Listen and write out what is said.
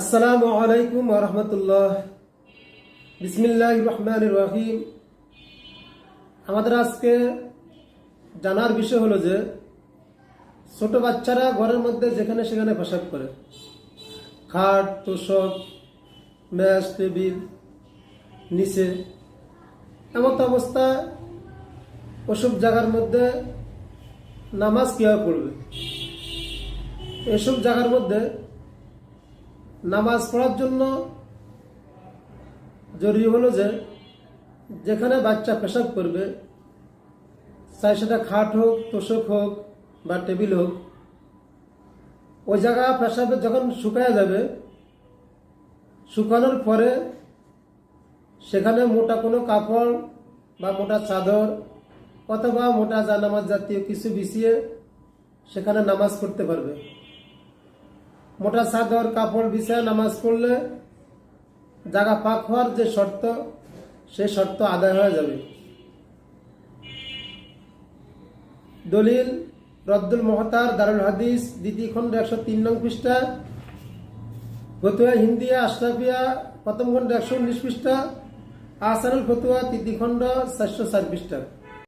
আসসালামু আলাইকুম রহমতুল্লাহ। বিসমিল্লাহ রহমান রহিম। আমাদের আজকে জানার বিষয় হলো যে, ছোট বাচ্চারা ঘরের মধ্যে যেখানে সেখানে পেশাব করে খাট, তোষক ম্যাচ টেবিল, নিচে। এমন তো অবস্থায় ওসব জায়গার মধ্যে নামাজ কীভাবে পড়বে? এসব জায়গার মধ্যে নামাজ পড়ার জন্য জরুরি হলো যে, যেখানে বাচ্চা পেশাব করবে, চাই সেটা খাট হোক, তোষক হোক, বা টেবিল হোক, ওই জায়গা পেশাবে যখন শুকায় যাবে, শুকানোর পরে সেখানে মোটা কোনো কাপড় বা মোটা চাদর অথবা মোটা জানামাজ জাতীয় কিছু বিছিয়ে সেখানে নামাজ পড়তে পারবে। মোটা চাদর, কাপড় বিছায় নামাজ পড়লে জায়গা পাক হওয়ার যে শর্ত, সে শর্ত আদায় হয়ে যাবে। দলিল, রদ্দুল মহতার, দারুল হাদিস, দ্বিতীয় খণ্ড একশো তিন নং পৃষ্ঠা, ফতুয়া হিন্দিয়া, আশরাফিয়া, প্রথম খণ্ড একশো উনিশ পৃষ্ঠা আসানুল ফতুয়া, তৃতীয় খণ্ড চারশো চার পৃষ্ঠা।